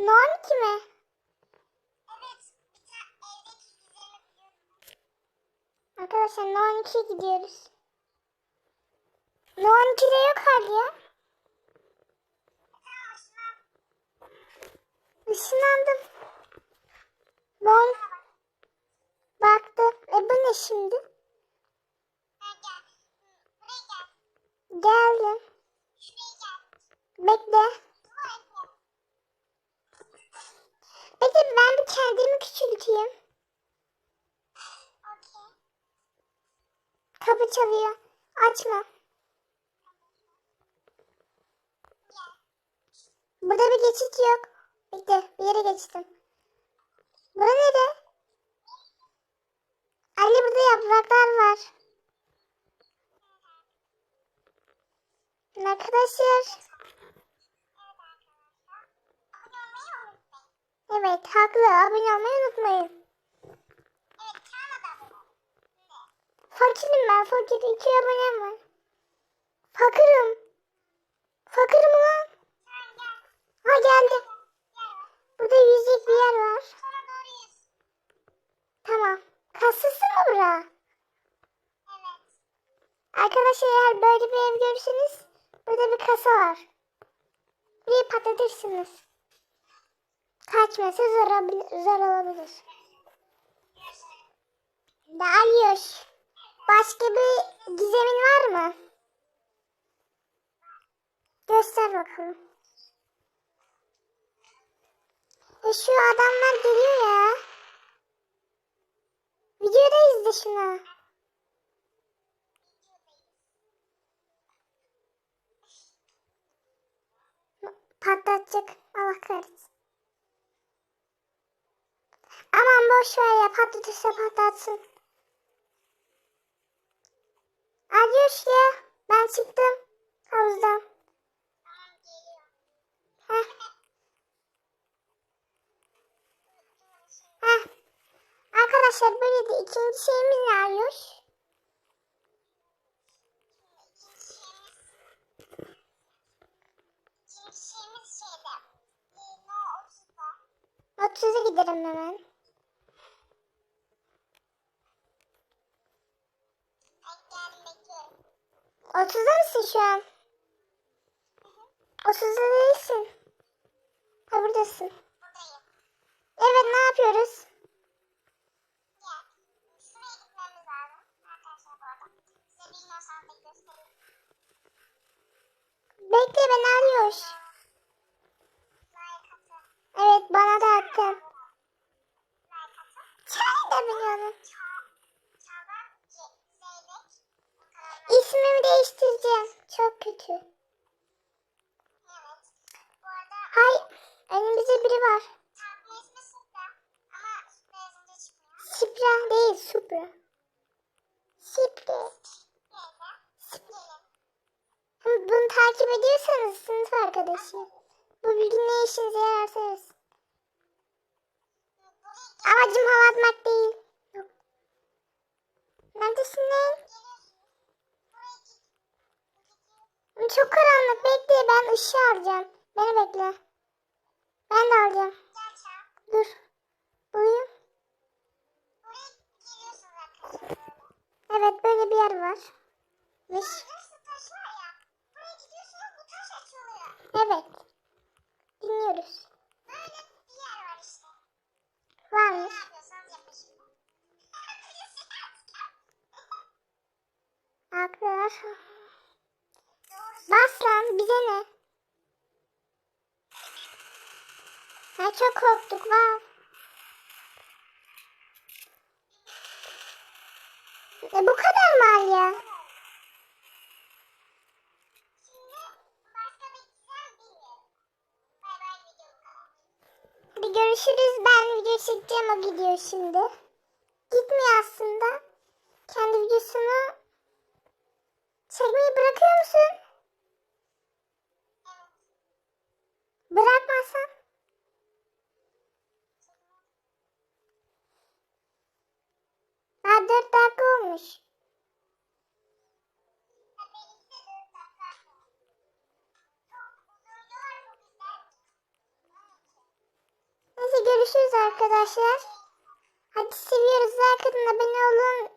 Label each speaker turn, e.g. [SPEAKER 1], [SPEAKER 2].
[SPEAKER 1] Non kime? Evet. Arkadaşlar Non 2'ye gidiyoruz. Non 2'de yok hali ya. Işınlandım. Non. Baktım. E bu ne şimdi? Küçülteyim. Kapı çalıyor. Açma. Burada bir geçit yok. Bekle bir yere geçtim. Bura nere? Ali burada yapraklar var. Arkadaşlar. Evet haklı. Abone olmayı unutmayın. Fakirim ben. Fakir. iki abonem var. Fakirim. Fakirim lan. Ha geldi. Burada yüzecek bir yer var. Tamam. Kasası mı bura? Arkadaşlar eğer böyle bir ev görürseniz burada bir kasa var. Burayı patlatırsınız. Kaçması zor, zor olabilir. Dalyoş. Başka bir gizemin var mı? Göster bakalım. E şu adamlar geliyor ya. Videoda izle şunu. Patlatacak. Allah kahretsin. Aman boş ver ya patlatırsa patlatsın. Adios ya. Ben çıktım havuzdan. Heh. Heh. Arkadaşlar böyle de ikinci şeyimiz ne arıyor? Otuza giderim hemen. Otuzda mısın şu an? Otuzda değilsin. Ha buradasın. Evet ne yapıyoruz? Bekle beni arıyor. Evet bana da attın. Kötü. Hay önümüzde biri var. Sipra değil Supra. Sipra. Bunu takip ediyorsanız sınıf arkadaşı. Bu bilgi ne işinize yararsa. Amacım hava atmak değil. Yok. Neredesin lan? Hı, Karanlık bekle ben ışığı alacağım. Beni bekle. Ben de alacağım. Dur. Bulayım. Evet böyle bir yer var. Mış. Evet. Dinliyoruz. Bize ne? Ha çok korktuk var. E bu kadar mı Alya? Hadi görüşürüz. Ben video çekeceğim o gidiyor şimdi. Gitmiyor aslında. Kendi videosunu çekmeyi bırakıyor musun? Bırakmazsan? Daha dört dakika olmuş. Neyse görüşürüz arkadaşlar. Hadi seviyoruz. Like atın abone olun.